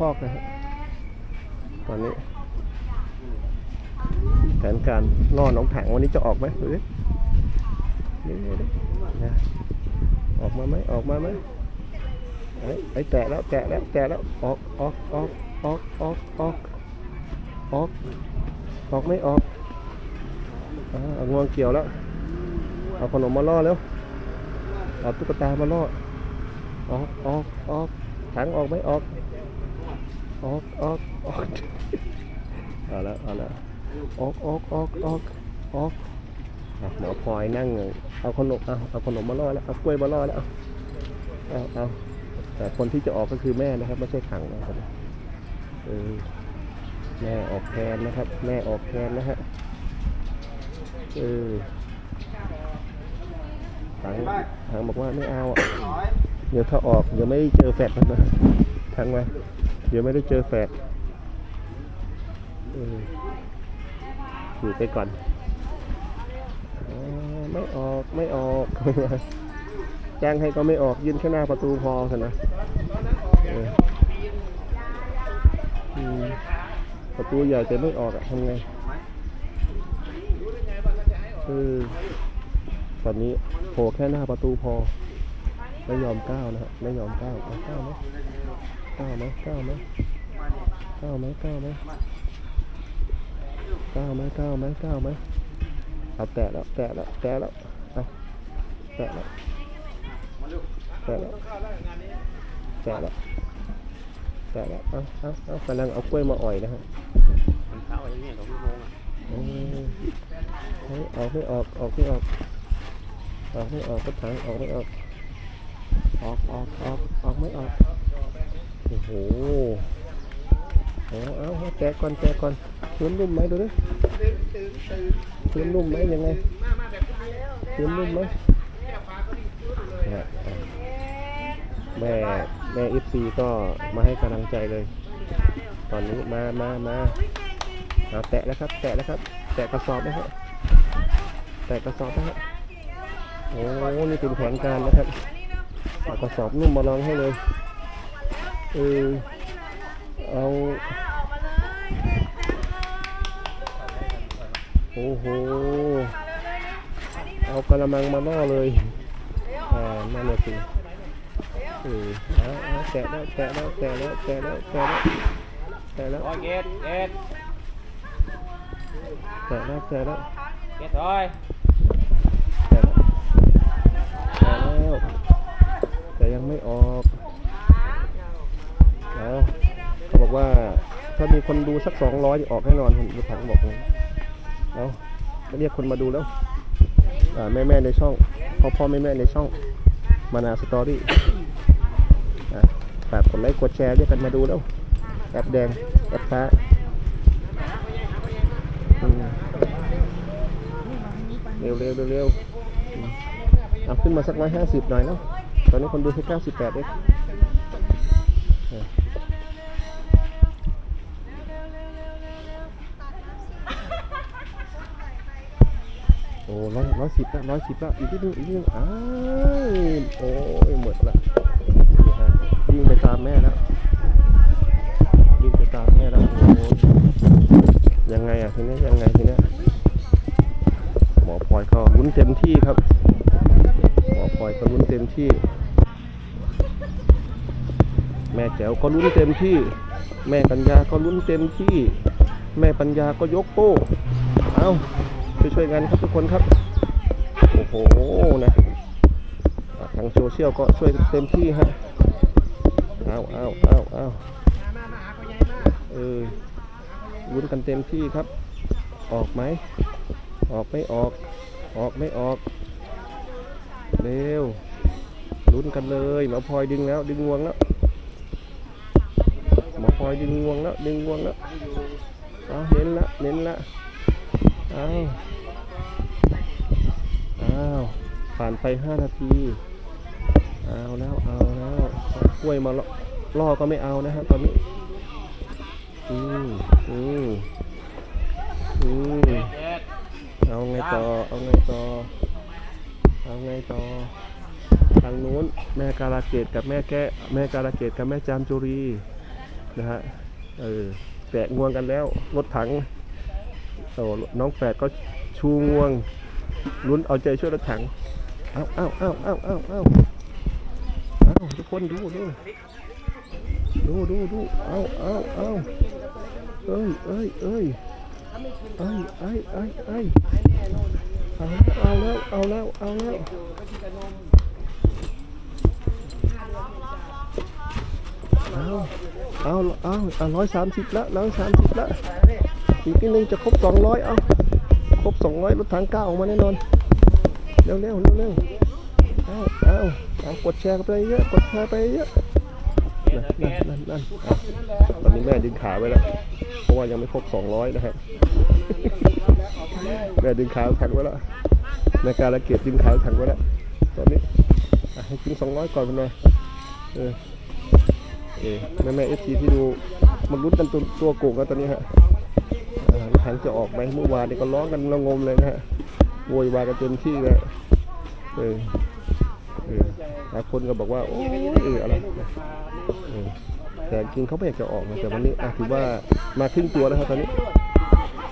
น้องถังออกคอกนะฮะตอนนี้แผนการล่อน้องถังวันนี้จะออกไหมดูดินี่นะออกมาไหมออกมาไหมไอ้แตะแล้วแตะแล้วแตะแล้วออกออกออกออกออกออกออกออกไม่ออกเอางวงเกี่ยวแล้ว เอาขนมมาล่อแล้วเอาตุ๊กตามาล่อออกออกออกถังออกไหมออก ออกออกออกเอาละเอาละออกออกออกออกออกหมอพลอยนั่งเอาขนมเอาเอาขนมมาล่อแล้วเอากล้วยมาล่อแล้วเอาเอาเอาแต่คนที่จะออกก็คือแม่นะครับไม่ใช่ถังนะครับเออแม่ออกแทนนะครับ แม่ออกแทนนะฮะเออถังถังบอกว่าไม่เอา เดี๋ยวถ้าออกเดี๋ยวไม่เจอแฟดมันนะทั้งไว้ เดี๋ยวไม่ได้เจอแฟดอยู่ไปก่อนอไม่ออกไม่ออกแจ้งให้ก็ไม่ออกยืนแค่หน้าประตูพอเถอะนะประตูใหญ่แต่ไม่ออกอะทำไงเออตอนนี้โผล่แค่หน้าประตูพอ ไม่ยอมก้าวนะฮะไม่ยอมก้าวก้าวไหม ก้าวไหมก้าวไหมก้าวไหมก้าวไหมก้าวไหมก้าวไหมก้าวไหมเอาแตะแล้วแตะแล้วแตะแล้วเอาแตะแล้วแตะแล้วแตะแล้วแตะแล้วเอาเอาเอากำลังเอากล้วยมาอ่อยนะฮะมันเข้าอย่างนี้สองชั่วโมงอะเออเฮ้ยออกไม่ออกออกไม่ออกออกไม่ออกก็ถังออกไม่ออกออกออกออกออกไม่ออก โอ้โหเอาเอาเอาแกะก่อนแกะก่อนพื้นนุ่มไหมดูดิพื้นนุ่มไหมยังไงพื้นนุ่มไหมแม่แม่เอฟซีก็มาให้กำลังใจเลย ตอนนี้มามามาเอาแตะแล้วครับ แตะแล้วครับ แตะกระสอบนะฮะแตะกระสอบนะฮะโอ้นี่เป็นแผนการนะครับกระสอบนุ่มมาลองให้เลย เออเอาโอ้โห เอากระมังมาล่อเลยอ่านั่นแหละสิเออเอาเอาแตะแล้วแตะแล้วแตะแล้วแตะแล้วแตะแล้วแตะแล้วร้อยเกตเกตแตะแล้วแตะแล้วเกตร้อย แตะแล้วแตะแล้วแต่ยังไม่ออกเอาเขาบอกว่า ถ้ามี คนดูสักสองร้อยออกแน่นอนคุณถังบอกเลยเอาไปเรียกคนมาดูแล้วอ่าแม่แม่ในช่องพ่อพ่อแม่แม่ในช่องมานาสตอรี่ฝากกดไลค์กดแชร์เรียกกันมาดูแล้วแอปแดงแอปฟ้าเร็วเร็วเร็วเร็วเอาขึ้นมาสักร้อยห้าสิบหน่อยแล้วตอนนี้คนดูแค่เก้าสิบแปดเอง ร้อยร้อยสิบแล้วร้อยสิบแล้วอีกนิดนึงอีกนิดนึงอ้าวโอ้ยหมดละนี่ฮะวิ่งไปตามแม่แล้ววิ่งไปตามแม่แล้วโอ้ยังไงอะทีนี้ยังไงทีนี้หมอพลอยก็ลุ้นเต็มที่ครับหมอพลอยก็ลุ้นเต็มที่ แม่แจ๋วก็ลุ้นเต็มที่ แม่ปัญญาก็ลุ้นเต็มที่ แม่ปัญญาก็ยกโป้ เอา ช่วยๆกันครับทุกคนครับ โอ้โหนะทางโซเชียลก็ช่วยเต็มที่ฮะเอาเอาเอาเอาเออลุ้นกันเต็มที่ครับ ออกไหม ออกไม่ออก ออกไม่ออก เร็ว ลุ้นกันเลยหมอพลอยดึงแล้ว ดึงงวงแล้วหมอพลอยดึงงวงแล้ว ดึงงวงแล้วเอาเน้นละเน้นละเอา อ้าวผ่านไปห้านาที เอาแล้วเอาแล้วกล้วยมาล่อก็ไม่เอานะฮะตอนนี้ อืมอืมอืมเอาไงต่อ เอาไงต่อ เอาไงต่อ ทางนู้นแม่การาเกตกับแม่แก้แม่การาเกตกับแม่จามจุรีนะฮะ เออแตะงวงกันแล้วรถถังโอ้น้องแฝดก็ชูงวง ลุ้นเอาใจช่วยรถถังเอาเอาเอาเอาเอาเอาเอาทุกคนดูดูดูดูดูเอาเอาเอาเอ้ยเอ้ยเอ้ยเอ้ยเอ้ยเอ้ยเอ้ยเอาแล้วเอาแล้วเอาแล้วเอาแล้วเอาเอาเอาร้อยสามสิบละร้อยสามสิบละอีกนิดนึงจะครบสองร้อยเอา ครบสองร้อยรถถังก้าออกมาแน่นอน เร็วเร็วเร็วเร็วเอาเอาเอากดแชร์กันไปเยอะ กดแชร์ไปเยอะนั่นนั่นนั่นตอนนี้แม่ดึงขาไว้แล้ว เพราะว่ายังไม่ครบสองร้อยนะฮะ แม่ดึงขาถังไว้แล้วแม่การละเกียดดึงขาถังไว้แล้ว ตอนนี้ให้ถึงสองร้อยก่อนเป็นไงเออเออแม่แม่เอฟซีที่ดูมันรุ้นกันตัวตัวโกงกันตอนนี้ฮะ อ่ารถถังจะออกไหมเมื่อวานนี่ก็ร้องกันระงมเลยนะฮะโวยวายกันเต็มที่เลยเออเออหลายคนก็บอกว่าโอ้ยเอออะไรเออแต่จริงเขาไม่อยากจะออกนะแต่วันนี้อะถือว่ามาครึ่งตัวแล้วครับตอนนี้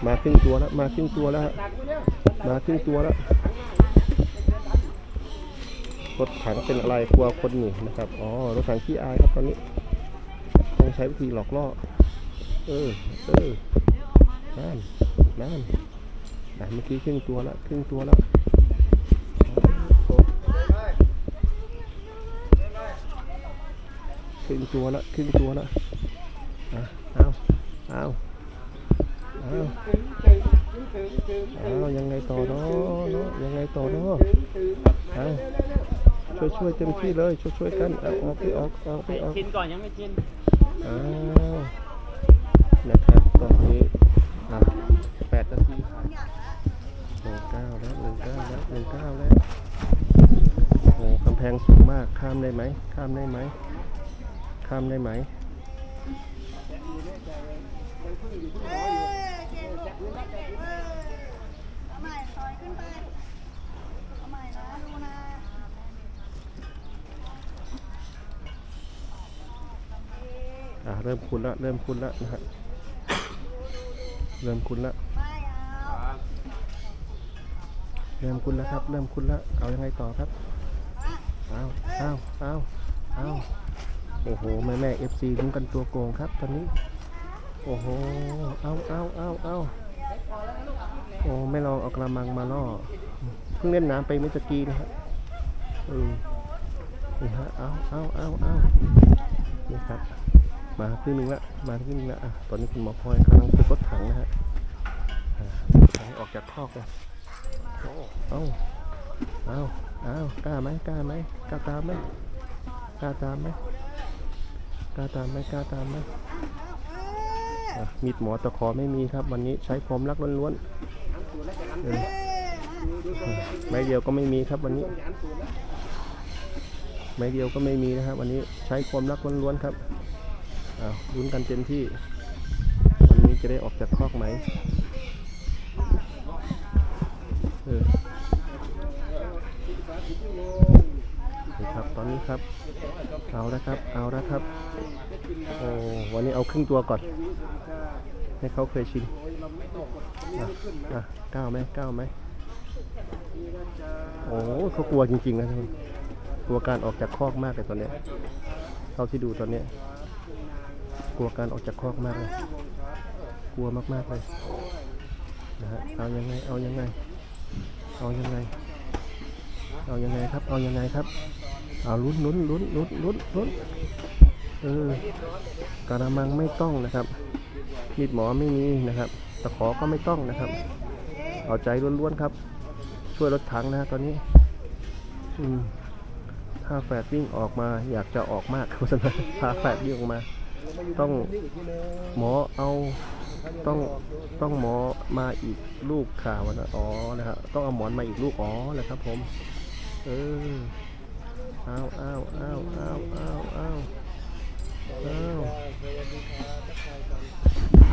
มาครึ่งตัวแล้ว มาครึ่งตัวแล้วมาครึ่งตัวแล้วรถถังเป็นอะไรกลัวคนหนีนะครับอ๋อรถถังขี้อายครับตอนนี้ต้องใช้วิธีหลอกล่อเออเออ นั่นนั่นแต่เมื่อกี้ครึ่งตัวแล้วครึ่งตัวแล้วโอ้ครึ่งตัวแล้วครึ่งตัวแล้วอะเอาเอาเอาเอายังไงต่อเนาะเนาะยังไงต่อเนาะเอาช่วยช่วยๆเต็มที่เลยช่วยช่วยๆกันเอาออกไปออกออกไปออกชินก่อนยังไม่ชินอ้าวนะครับตอนนี้ากข้ามได้ไหมข้ามได้ไหมข้ามได้ไหมอ้ยเก่าใหม่ถอยขึ้นไปเอาใหม่นะดูนะอะเริ่มคุ้นละเริ่มคุ้นละนะฮะเริ่มคุ้นละไม่เริ่มคุ้นล้วครับ เริ่มคุ้นละเอายังไงต่อครับ อาเอาเอาเอาโอ้โห แม่แม่เอฟซีลุ้นกันตัวโกงครับตอนนี้ โอ้โห เอาเอาเอาเอาโอ้ไม่ลองเอากระมังมาล่อ เพิ่งเล่นน้ำไปเมื่อตะกี้นะฮะเออนี่ฮะ เอาเอาเอาเอานี่ครับ มาครึ่งหนึงละ มาครึ่งหนึงละอะตอนนี้คุณหมอพลอยกำลังฝึกรถถังนะฮะอ่าถังออกจากคอกเลยเอา เอาเอากล้าไหมกล้าไหมกล้าตามไหมกล้าตามไหมกล้าตามไหมกล้าตามไหมมีดหมอตะขอไม่มีครับ วันนี้ใช้ความรักล้วนๆไม้เดียวก็ไม่มีครับวันนี้ ไม้เดียวก็ไม่มีนะครับ วันนี้ใช้ความรักล้วนๆครับอ้าวลุ้นกันเต็มที่ วันนี้จะได้ออกจากคอกไหม ตอนนี้ครับ เอาแล้วครับ เอาแล้วครับ โอ้วันนี้เอาครึ่งตัวก่อน ให้เขาเคยชินอะอะก้าวไหมก้าวไหมโอ้เขากลัวจริงๆนะทุกคนกลัวการออกจากคอกมากเลยตอนเนี้ยเท่าที่ดูตอนเนี้ยกลัวการออกจากคอกมากเลย กลัวมากๆเลยนะฮะเอายังไงเอายังไง เอายังไง เอายังไงครับ เอายังไงครับ เอาลุ้นลุ้นลุ้นลุ้นลุ้นลุ้นเออกระมังไม่ต้องนะครับมีดหมอไม่มีนะครับตะขอก็ไม่ต้องนะครับ เอาใจล้วนๆครับ ช่วยรถถังนะตอนนี้อืมถ้าแฝดวิ่งออกมาอยากจะออกมากเพราะฉะนั้นพาแฝดวิ่งออกมา ต้องหมอเอาต้องต้องหมอมาอีกลูกข่าวนะอ๋อนะครับต้องเอาหมอนมาอีกลูกอ๋อแหละครับผม เออ อ้าวอ้าวอ้าวอ้าวอ้าวอ้าวอ้าว